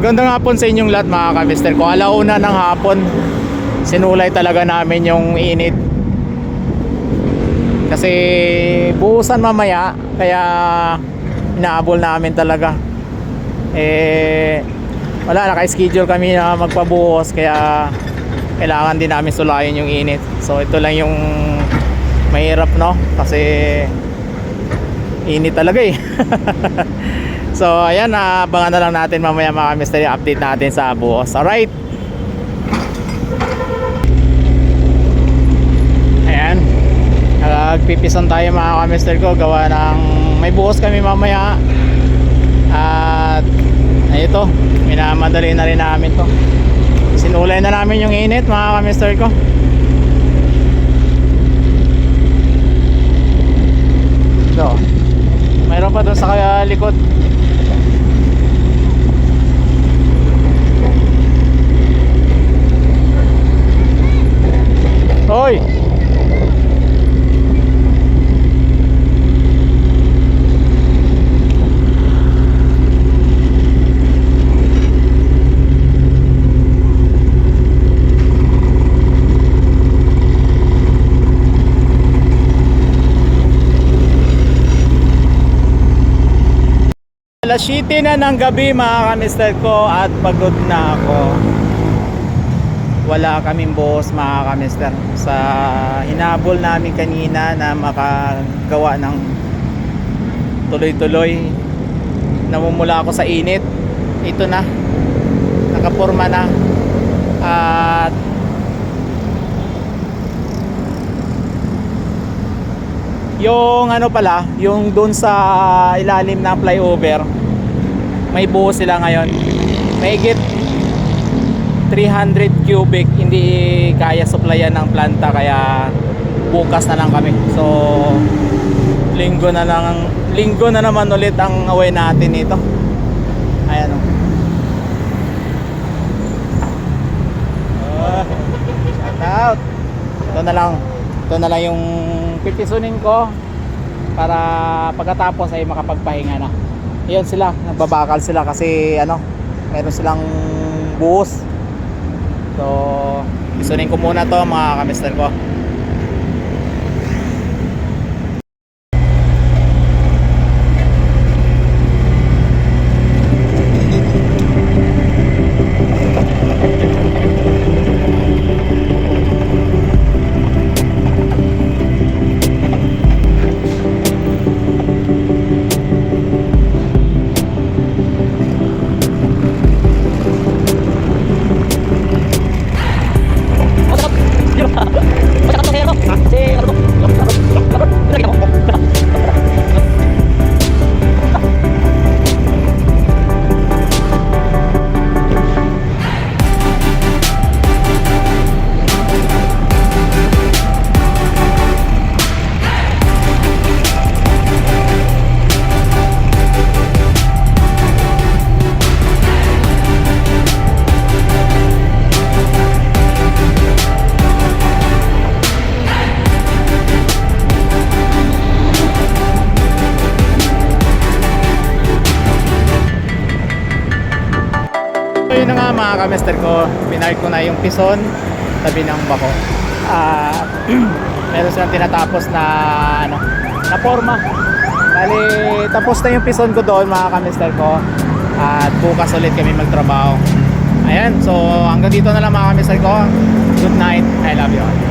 Gandang hapon sa inyong lahat mga kamister ko. Alauna ng hapon, sinulay talaga namin yung init. Kasi buhusan mamaya, kaya inaabol namin talaga. Eh, wala, naka-schedule kami na magpabuhos, kaya kailangan din namin sulayin yung init. So ito lang yung mahirap no, kasi init talaga eh. so ayan, abangan na lang natin mamaya mga kamister yung update natin sa buhos. Alright. Ayan. Nagpipison tayo mga kamister ko. Gawa ng may buhos kami mamaya. At ito, minamadali na rin namin to. Sinulay na namin yung init mga kamister ko. Ito. Mayroon pa doon sa likod. Alas 7 na ng gabi mga kamister ko at pagod na ako. Wala kaming boss mga kamister. Sa hinabol namin kanina na makagawa ng tuloy-tuloy. Namumula ako sa init. Ito na. Nakaporma na. At yung ano pala, yung doon sa ilalim ng flyover, may buo sila ngayon. Mahigit 300 cubic, hindi kaya supplyan ng planta kaya bukas na lang kami. So linggo na lang, linggo na naman ulit ang away natin ito. Ayan o. Oh, shout out. Ito na lang. Ito na lang yung pipisunin ko para pagkatapos ay makapagpahinga na. Iyon sila, nagbabakal sila kasi ano, meron silang buhos. So, pisunin ko muna to mga kamister ko. Mga kamester ko, binark ko na yung pison tabi ng bako. Ah, meron silang tinatapos na ano, na forma. Bali, tapos na yung pison ko doon mga kamester ko. At bukas ulit kami magtrabaho. Ayan, so hanggang dito na lang mga kamester ko. Good night. I love you.